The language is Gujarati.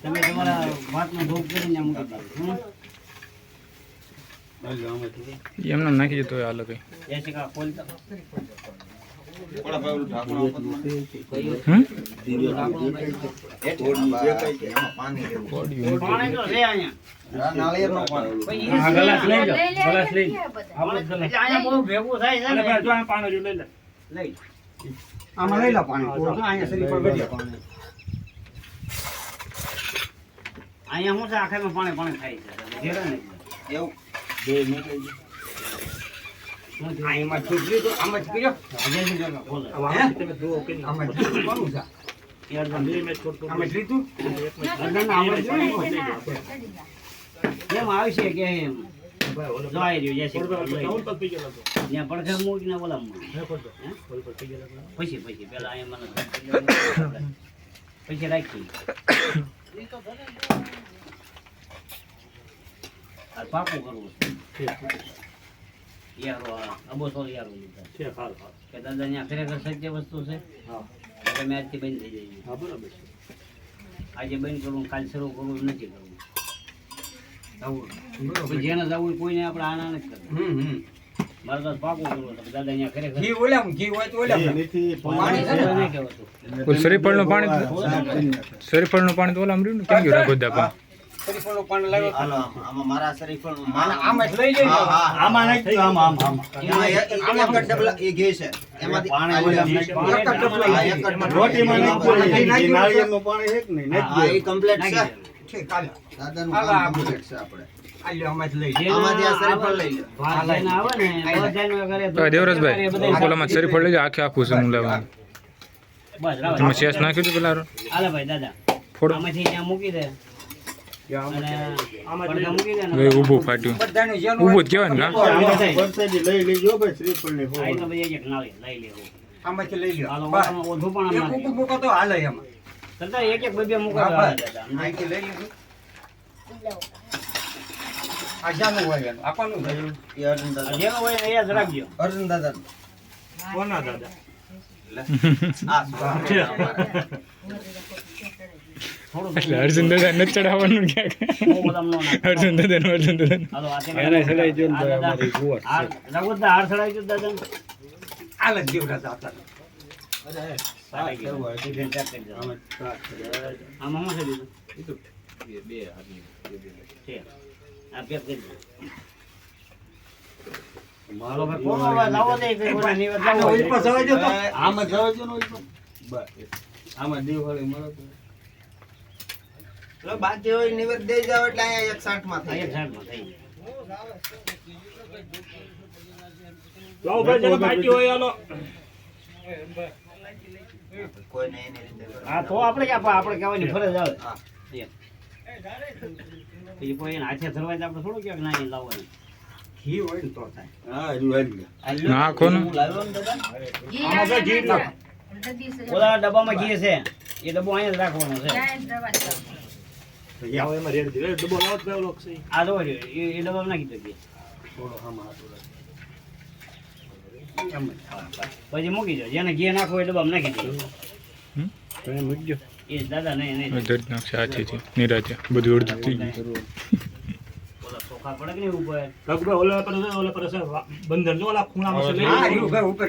તમે તમારા વાતનો ભોગ કરીને મૂકી દો. હમ? હાલો, આમાંથી. એમને નાખી જતો હા, આ પાણી રહ્યું લઈ લે. લઈ. આમાં લઈ લો પાણી. અહીંયા શું છે? આખામાં પાણી પાણી થાય છે. ઘેરે આમાં તો આમાં જ કર્યો. તમે જુઓ કે આમાં જ છે? બે મિનિટ આમાં? ના, ના, આમાં જ જોઈએ ને. એમ આવશે કે એમ પછી રાખી આ પાકું કરવું છે યારો અબોસો યારો લીધા છે હાલ, હાલ. કે દાદા અહીંયા ખરેખર સત્ય વસ્તુ છે હા. તમે આજથી બંધ થઈ જાય હા, બરાબર છે. આજે બંધ કરવું કાલ શરૂ કરવું નથી કરવું આવું. જેને જવું કોઈને આપણે આના નથી હમ. મારે તો પાકું કરવું દાદા અહીંયા ખરેખર ઘી ઓલામાં, ઓલામાં. પાણી છે પાણી તો ઓલા આમ રહ્યું ને કેમ ગયું રાખો દાપા શરીફળનું લાવ્યો. આમાં મારા શરીફળનું આમાં જ લઈ. આમાં આમાં, આમાં, આમાં. એક- ડબલા એ ઘી છે. એમાંથી પાણી એક એક રોટીમાં. પાણી એ છે. ઠીક, હાલો. દાદાનું કામ છે આપણે. દેવરાજભાઈ ઓલામાં શરીફળ લઈ જાઓ આખે આખું છે હું લેવાનું? તમે શેષ નાખ્યું હતું પેલા હાલે ભાઈ દાદા. ફોડ. આમાંથી ત્યાં મૂકી દે. ઊભું ફાટ્યું. ઊભું જ કહેવાય ને. લઈ લેજો ભાઈ એક નાળી લઈ આમાંથી લઈ લ્યો. ઓછું પણ એક આમ. મૂકો તો હાલે એમાં. કરતા એક એક બે મૂકો દાદા. અહીંથી લઈ લીધું. આ હોય એનું? આપવાનું એ અર્જુન દાદા. જેનો હોય એ યાદ રાખજો. અર્જુન દાદા. કોના દાદા? આ એટલે અર્જુન દાદા નથી ચડાવવાનું ક્યાંક બહુ બધા નો. અર્જુન દાદા અર્જુન દાદા એને ચડાઈ જો ને અમારી ગુવાટ છે. હાર- રઘુદા જો દાદા આલે જ દેવરાજ આપતા. સારી ગયું. ટિફિન પેક કરી દો. આમાં શું છે દીધું છે. આ પેક કરી દો. ભાઈ, અવાજ આવો દે કે લાવો દે. તો. આમાં જવા દો ને બસ. આમાં દિવાળી મળે બાકી હોય નિવેદ દઈ જાવ એટલે અહીંયા એક સાઠમાં થઈ જાય. સાઈડમાં થઈ જાય. લાવો ભાઈ, જેને બાકી હોય હાલો. કોઈને એની હા તો આપણે ક્યાં આપણે કહેવાની ફરજ આવે. હા. પછી કોઈ હાથે ધરવાય આપણે થોડું ક્યાંક ના એ લાવવાનું. ઘી હોય ને તો થાય. નાખો ને. ઘી ઓલા ડબ્બામાં ઘી છે. એ ડબ્બો અહીંયા રાખવાનો છે. આવો એમાં રેડી દીધો. ડબ્બો લાવો તો ભાઈ છે. આ જો એ એ ડબ્બામાં નાખી દો થોડો આમાં હાથ ઓલા. એમ જ. પછી મૂકી દો. જેને ઘે હોય એ ડબ્બામાં નાખી દો. તમે મૂકજો. એ દાદા નહીં નહીં. દર્દ નાખશે હાથેથી નિરાતે. બધું અડધું થઈ ગયું. ઓલા પડે કે નહીં ઉપર? ઓલા પર ઓલા પર. જો ઓલા ખૂણામાં ઉપર.